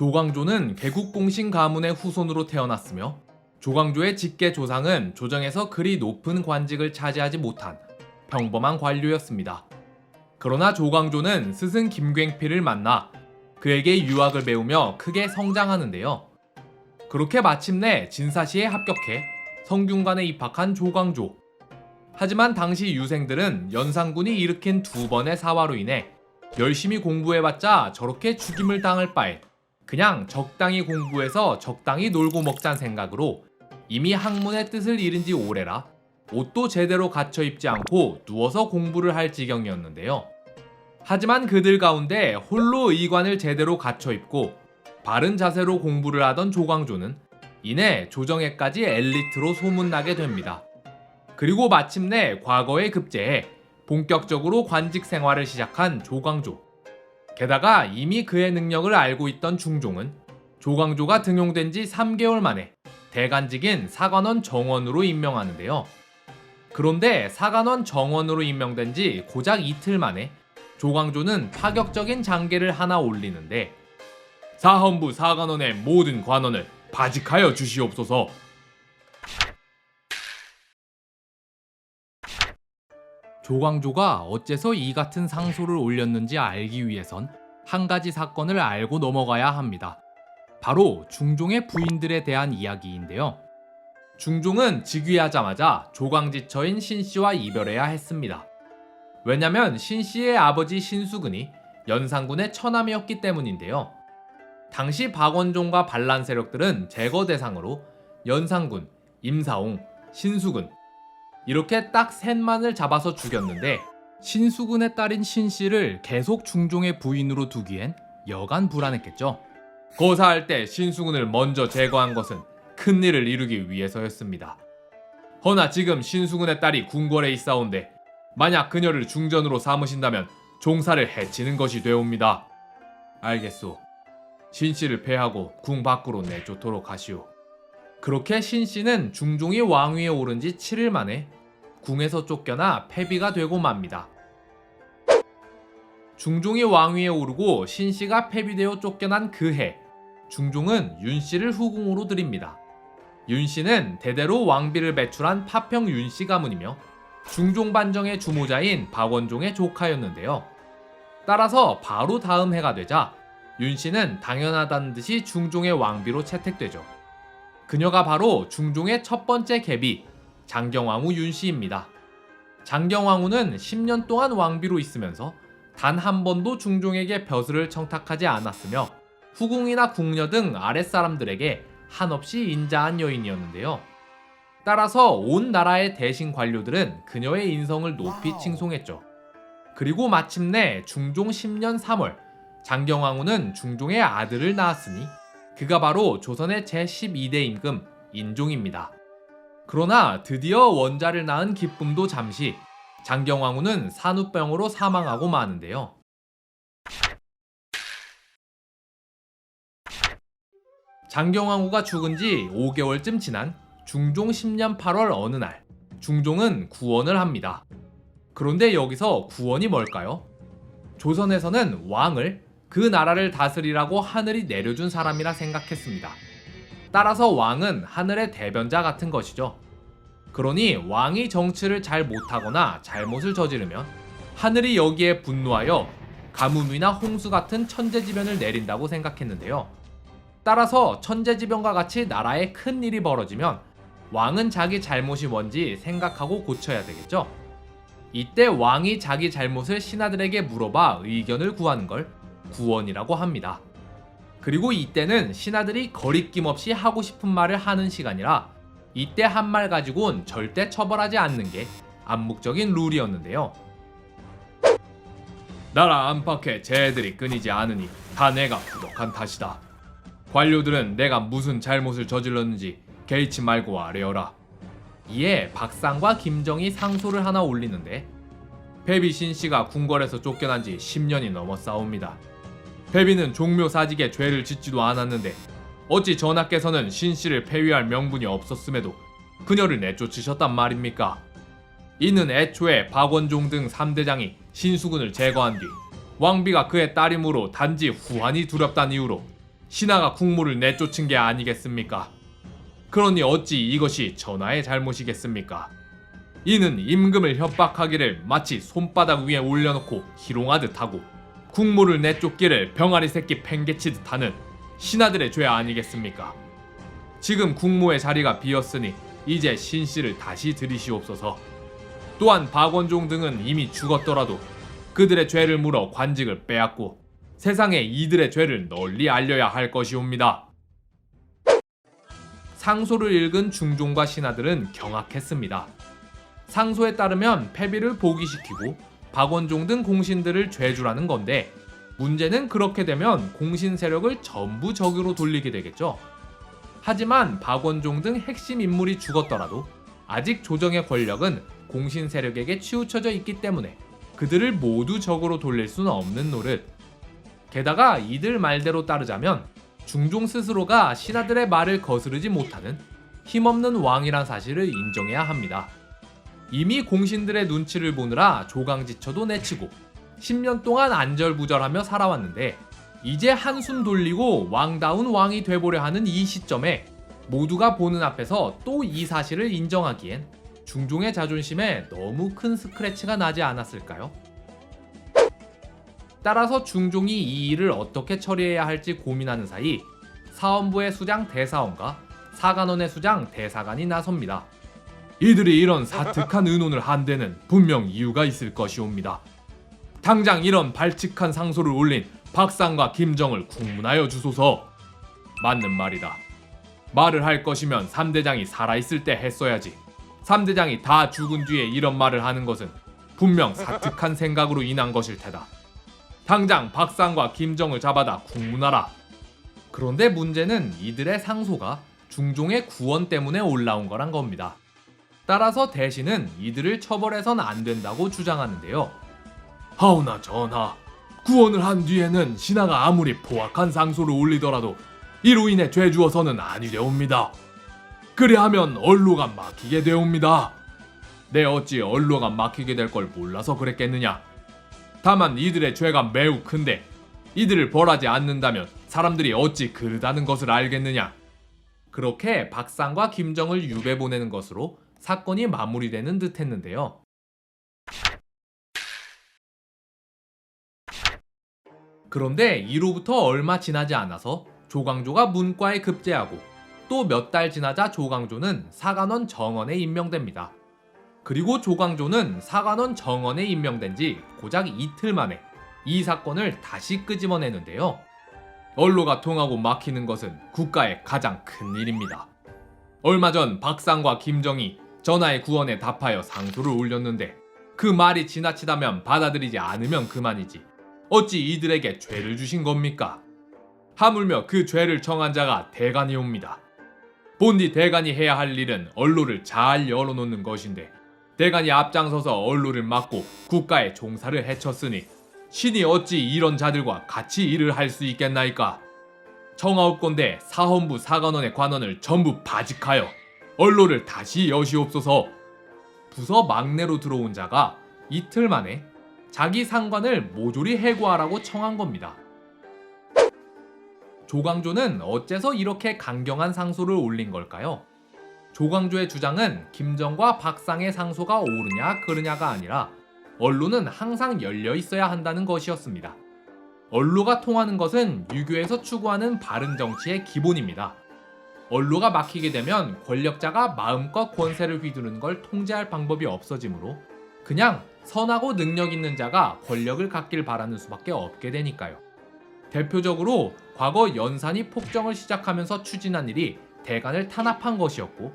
조광조는 개국공신 가문의 후손으로 태어났으며 조광조의 직계 조상은 조정에서 그리 높은 관직을 차지하지 못한 평범한 관료였습니다. 그러나 조광조는 스승 김굉필을 만나 그에게 유학을 배우며 크게 성장하는데요. 그렇게 마침내 진사시에 합격해 성균관에 입학한 조광조. 하지만 당시 유생들은 연산군이 일으킨 두 번의 사화로 인해 열심히 공부해봤자 저렇게 죽임을 당할 바엔 그냥 적당히 공부해서 적당히 놀고 먹자는 생각으로 이미 학문의 뜻을 잃은 지 오래라 옷도 제대로 갖춰 입지 않고 누워서 공부를 할 지경이었는데요. 하지만 그들 가운데 홀로 의관을 제대로 갖춰 입고 바른 자세로 공부를 하던 조광조는 이내 조정에까지 엘리트로 소문나게 됩니다. 그리고 마침내 과거에 급제해 본격적으로 관직 생활을 시작한 조광조. 게다가 이미 그의 능력을 알고 있던 중종은 조광조가 등용된 지 3개월 만에 대간직인 사관원 정원으로 임명하는데요. 그런데 사관원 정원으로 임명된 지 고작 이틀 만에 조광조는 파격적인 장계를 하나 올리는데 사헌부 사관원의 모든 관원을 바직하여 주시옵소서. 조광조가 어째서 이 같은 상소를 올렸는지 알기 위해선 한 가지 사건을 알고 넘어가야 합니다. 바로 중종의 부인들에 대한 이야기인데요. 중종은 즉위하자마자 조광지처인 신씨와 이별해야 했습니다. 왜냐면 신씨의 아버지 신수근이 연산군의 처남이었기 때문인데요. 당시 박원종과 반란 세력들은 제거 대상으로 연산군, 임사옹, 신수근 이렇게 딱 셋만을 잡아서 죽였는데 신수근의 딸인 신씨를 계속 중종의 부인으로 두기엔 여간 불안했겠죠. 고사할 때 신수근을 먼저 제거한 것은 큰 일을 이루기 위해서였습니다. 허나 지금 신수근의 딸이 궁궐에 있사온데 만약 그녀를 중전으로 삼으신다면 종사를 해치는 것이 되옵니다. 알겠소. 신씨를 패하고 궁 밖으로 내쫓도록 하시오. 그렇게 신씨는 중종이 왕위에 오른 지 7일 만에 궁에서 쫓겨나 패비가 되고 맙니다. 중종이 왕위에 오르고 신씨가 패비되어 쫓겨난 그 해, 중종은 윤씨를 후궁으로 들입니다. 윤씨는 대대로 왕비를 배출한 파평 윤씨 가문이며 중종 반정의 주모자인 박원종의 조카였는데요. 따라서 바로 다음 해가 되자 윤씨는 당연하다는 듯이 중종의 왕비로 채택되죠. 그녀가 바로 중종의 첫 번째 계비 장경왕후 윤씨입니다. 장경왕후는 10년 동안 왕비로 있으면서 단 한 번도 중종에게 벼슬을 청탁하지 않았으며 후궁이나 궁녀 등 아랫사람들에게 한없이 인자한 여인이었는데요. 따라서 온 나라의 대신 관료들은 그녀의 인성을 높이 칭송했죠. 그리고 마침내 중종 10년 3월 장경왕후는 중종의 아들을 낳았으니 그가 바로 조선의 제12대 임금 인종입니다. 그러나 드디어 원자를 낳은 기쁨도 잠시 장경왕후는 산후병으로 사망하고 마는데요. 장경왕후가 죽은 지 5개월쯤 지난 중종 10년 8월 어느 날 중종은 구원을 합니다. 그런데 여기서 구원이 뭘까요? 조선에서는 왕을 그 나라를 다스리라고 하늘이 내려준 사람이라 생각했습니다. 따라서 왕은 하늘의 대변자 같은 것이죠. 그러니 왕이 정치를 잘 못하거나 잘못을 저지르면 하늘이 여기에 분노하여 가뭄이나 홍수 같은 천재지변을 내린다고 생각했는데요. 따라서 천재지변과 같이 나라에 큰 일이 벌어지면 왕은 자기 잘못이 뭔지 생각하고 고쳐야 되겠죠. 이때 왕이 자기 잘못을 신하들에게 물어봐 의견을 구하는 걸 구원이라고 합니다. 그리고 이때는 신하들이 거리낌 없이 하고 싶은 말을 하는 시간이라 이때 한 말 가지고는 절대 처벌하지 않는 게 암묵적인 룰이었는데요. 나라 안팎에 재들이 끊이지 않으니 다 내가 부족한 탓이다. 관료들은 내가 무슨 잘못을 저질렀는지 개의치 말고 아뢰어라. 이에 박상과 김정이 상소를 하나 올리는데 배비신 씨가 궁궐에서 쫓겨난 지 10년이 넘었사옵니다. 배비는 종묘 사직에 죄를 짓지도 않았는데 어찌 전하께서는 신 씨를 폐위할 명분이 없었음에도 그녀를 내쫓으셨단 말입니까? 이는 애초에 박원종 등 3대장이 신수군을 제거한 뒤 왕비가 그의 딸이므로 단지 후환이 두렵다는 이유로 신하가 국무를 내쫓은 게 아니겠습니까? 그러니 어찌 이것이 전하의 잘못이겠습니까? 이는 임금을 협박하기를 마치 손바닥 위에 올려놓고 희롱하듯 하고 국무를 내쫓기를 병아리 새끼 팽개치듯 하는 신하들의 죄 아니겠습니까? 지금 국무의 자리가 비었으니 이제 신씨를 다시 들이시옵소서. 또한 박원종 등은 이미 죽었더라도 그들의 죄를 물어 관직을 빼앗고 세상에 이들의 죄를 널리 알려야 할 것이옵니다. 상소를 읽은 중종과 신하들은 경악했습니다. 상소에 따르면 패비를 복위시키고 박원종 등 공신들을 죄주라는 건데 문제는 그렇게 되면 공신 세력을 전부 적으로 돌리게 되겠죠. 하지만 박원종 등 핵심 인물이 죽었더라도 아직 조정의 권력은 공신 세력에게 치우쳐져 있기 때문에 그들을 모두 적으로 돌릴 수는 없는 노릇. 게다가 이들 말대로 따르자면 중종 스스로가 신하들의 말을 거스르지 못하는 힘없는 왕이란 사실을 인정해야 합니다. 이미 공신들의 눈치를 보느라 조강지처도 내치고 10년 동안 안절부절하며 살아왔는데 이제 한숨 돌리고 왕다운 왕이 돼보려 하는 이 시점에 모두가 보는 앞에서 또 이 사실을 인정하기엔 중종의 자존심에 너무 큰 스크래치가 나지 않았을까요? 따라서 중종이 이 일을 어떻게 처리해야 할지 고민하는 사이 사원부의 수장 대사원과 사간원의 수장 대사관이 나섭니다. 이들이 이런 사특한 의논을 한 데는 분명 이유가 있을 것이옵니다. 당장 이런 발칙한 상소를 올린 박상과 김정을 국문하여 주소서. 맞는 말이다. 말을 할 것이면 삼대장이 살아있을 때 했어야지. 삼대장이 다 죽은 뒤에 이런 말을 하는 것은 분명 사특한 생각으로 인한 것일 테다. 당장 박상과 김정을 잡아다 국문하라. 그런데 문제는 이들의 상소가 중종의 구원 때문에 올라온 거란 겁니다. 따라서 대신은 이들을 처벌해선 안 된다고 주장하는데요. 하오나 전하, 구원을 한 뒤에는 신하가 아무리 포악한 상소를 올리더라도 이로 인해 죄 주어서는 아니되옵니다. 그래하면 언로가 막히게 되옵니다. 내 어찌 언로가 막히게 될 걸 몰라서 그랬겠느냐? 다만 이들의 죄가 매우 큰데 이들을 벌하지 않는다면 사람들이 어찌 그르다는 것을 알겠느냐? 그렇게 박상과 김정을 유배 보내는 것으로 사건이 마무리되는 듯 했는데요. 그런데 이로부터 얼마 지나지 않아서 조광조가 문과에 급제하고 또 몇 달 지나자 조광조는 사관원 정원에 임명됩니다. 그리고 조광조는 사관원 정원에 임명된 지 고작 이틀 만에 이 사건을 다시 끄집어내는데요. 언로가 통하고 막히는 것은 국가의 가장 큰 일입니다. 얼마 전 박상과 김정이 전하의 구원에 답하여 상소를 올렸는데 그 말이 지나치다면 받아들이지 않으면 그만이지. 어찌 이들에게 죄를 주신 겁니까? 하물며 그 죄를 정한 자가 대간이옵니다. 본디 대간이 해야 할 일은 언로를 잘 열어놓는 것인데 대간이 앞장서서 언로를 막고 국가의 종사를 해쳤으니 신이 어찌 이런 자들과 같이 일을 할 수 있겠나이까? 청하옵건대 사헌부 사관원의 관원을 전부 바직하여 언로를 다시 여시옵소서. 부서 막내로 들어온 자가 이틀 만에 자기 상관을 모조리 해고하라고 청한 겁니다. 조광조는 어째서 이렇게 강경한 상소를 올린 걸까요? 조광조의 주장은 김정과 박상의 상소가 옳으냐 그르냐가 아니라 언론은 항상 열려 있어야 한다는 것이었습니다. 언로가 통하는 것은 유교에서 추구하는 바른 정치의 기본입니다. 언로가 막히게 되면 권력자가 마음껏 권세를 휘두르는 걸 통제할 방법이 없어지므로 그냥 선하고 능력 있는 자가 권력을 갖길 바라는 수밖에 없게 되니까요. 대표적으로 과거 연산이 폭정을 시작하면서 추진한 일이 대간을 탄압한 것이었고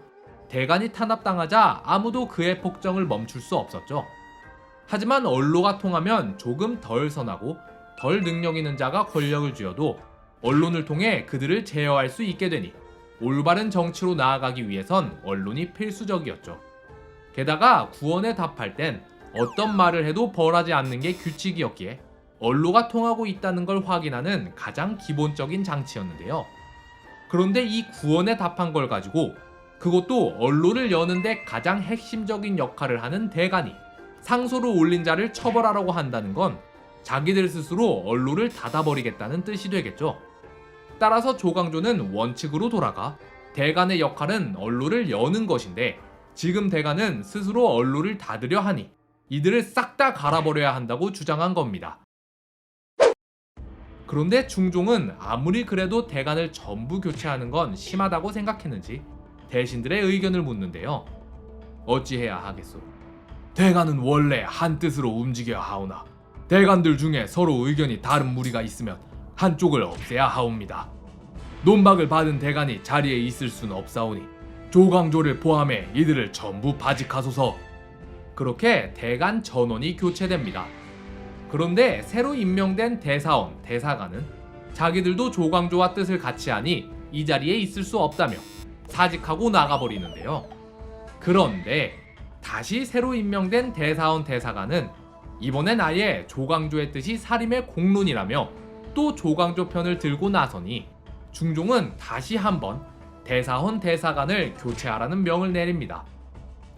대간이 탄압당하자 아무도 그의 폭정을 멈출 수 없었죠. 하지만 언로가 통하면 조금 덜 선하고 덜 능력 있는 자가 권력을 쥐어도 언론을 통해 그들을 제어할 수 있게 되니 올바른 정치로 나아가기 위해선 언론이 필수적이었죠. 게다가 구원에 답할 땐 어떤 말을 해도 벌하지 않는 게 규칙이었기에 언로가 통하고 있다는 걸 확인하는 가장 기본적인 장치였는데요. 그런데 이 구원에 답한 걸 가지고 그것도 언로를 여는데 가장 핵심적인 역할을 하는 대간이 상소를 올린 자를 처벌하라고 한다는 건 자기들 스스로 언로를 닫아버리겠다는 뜻이 되겠죠. 따라서 조광조는 원칙으로 돌아가 대간의 역할은 언로를 여는 것인데 지금 대간은 스스로 언로를 닫으려 하니 이들을 싹 다 갈아버려야 한다고 주장한 겁니다. 그런데 중종은 아무리 그래도 대간을 전부 교체하는 건 심하다고 생각했는지 대신들의 의견을 묻는데요. 어찌해야 하겠소? 대간은 원래 한 뜻으로 움직여야 하오나 대간들 중에 서로 의견이 다른 무리가 있으면 한쪽을 없애야 하옵니다. 논박을 받은 대간이 자리에 있을 수는 없사오니 조광조를 포함해 이들을 전부 바직하소서. 그렇게 대간 전원이 교체됩니다. 그런데 새로 임명된 대사원, 대사관은 자기들도 조광조와 뜻을 같이 하니 이 자리에 있을 수 없다며 사직하고 나가버리는데요. 그런데 다시 새로 임명된 대사원 대사관은 이번엔 아예 조광조의 뜻이 사림의 공론이라며 또 조광조 편을 들고 나서니 중종은 다시 한번 대사원 대사관을 교체하라는 명을 내립니다.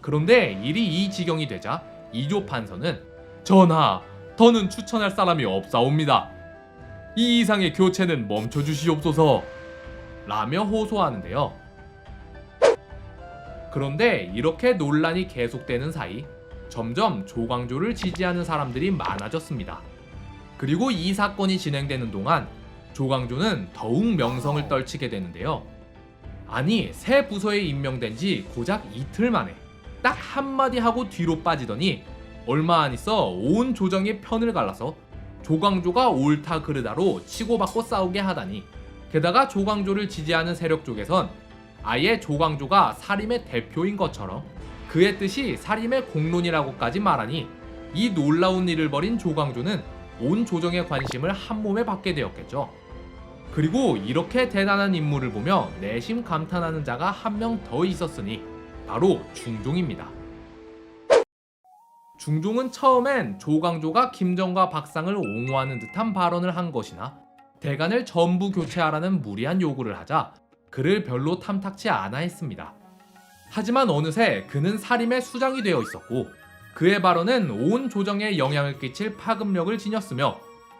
그런데 일이 이 지경이 되자 이조 판서는 전하, 더는 추천할 사람이 없사옵니다. 이 이상의 교체는 멈춰 주시옵소서. 라며 호소하는데요. 그런데 이렇게 논란이 계속되는 사이 점점 조광조를 지지하는 사람들이 많아졌습니다. 그리고 이 사건이 진행되는 동안 조광조는 더욱 명성을 떨치게 되는데요. 아니, 새 부서에 임명된 지 고작 이틀 만에 딱 한마디 하고 뒤로 빠지더니 얼마 안 있어 온 조정의 편을 갈라서 조광조가 옳다 그르다로 치고받고 싸우게 하다니 게다가 조광조를 지지하는 세력 쪽에선 아예 조광조가 사림의 대표인 것처럼 그의 뜻이 사림의 공론이라고까지 말하니 이 놀라운 일을 벌인 조광조는 온 조정의 관심을 한 몸에 받게 되었겠죠. 그리고 이렇게 대단한 인물을 보며 내심 감탄하는 자가 한 명 더 있었으니 바로 중종입니다. 중종은 처음엔 조광조가 김정과 박상을 옹호하는 듯한 발언을 한 것이나 대간을 전부 교체하라는 무리한 요구를 하자 그를 별로 탐탁치 않아 했습니다. 하지만 어느새 그는 사림의 수장이 되어 있었고 그의 발언은 온 조정에 영향을 끼칠 파급력을 지녔으며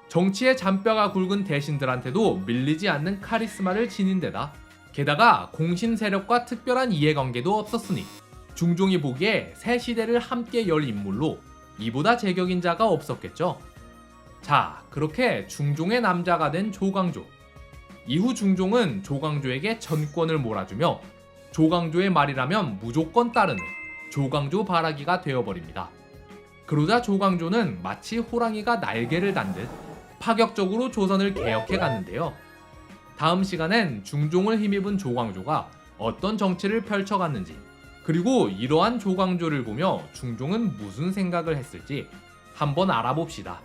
정치의 잔뼈가 굵은 대신들한테도 밀리지 않는 카리스마를 지닌 데다 게다가 공신 세력과 특별한 이해관계도 없었으니 중종이 보기에 새 시대를 함께 열 인물로 이보다 제격인 자가 없었겠죠. 자, 그렇게 중종의 남자가 된 조광조. 이후 중종은 조광조에게 전권을 몰아주며 조광조의 말이라면 무조건 따르는 조광조 바라기가 되어버립니다. 그러자 조광조는 마치 호랑이가 날개를 단 듯 파격적으로 조선을 개혁해 갔는데요. 다음 시간엔 중종을 힘입은 조광조가 어떤 정치를 펼쳐갔는지 그리고 이러한 조광조를 보며 중종은 무슨 생각을 했을지 한번 알아봅시다.